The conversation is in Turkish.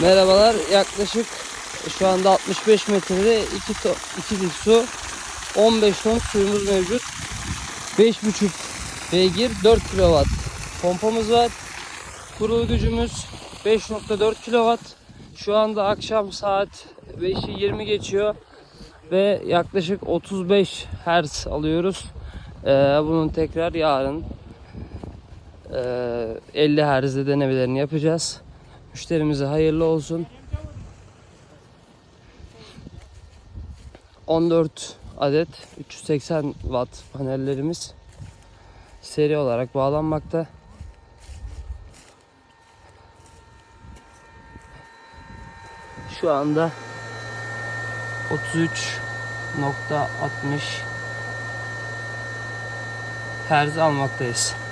Merhabalar. Yaklaşık şu anda 65 metrede 2 to 2 lik su 15 ton suyumuz mevcut. 5.5 beygir 4 kW pompamız var. Kurulu gücümüz 5.4 kW. Şu anda akşam saat 5'i 20 geçiyor ve yaklaşık 35 Hz alıyoruz. Ee, bunun tekrar yarın e, 50 Hz'de denemelerini yapacağız. Müşterimize hayırlı olsun. 14 adet 380 watt panellerimiz seri olarak bağlanmakta. Şu anda 33.60 Hz almaktayız.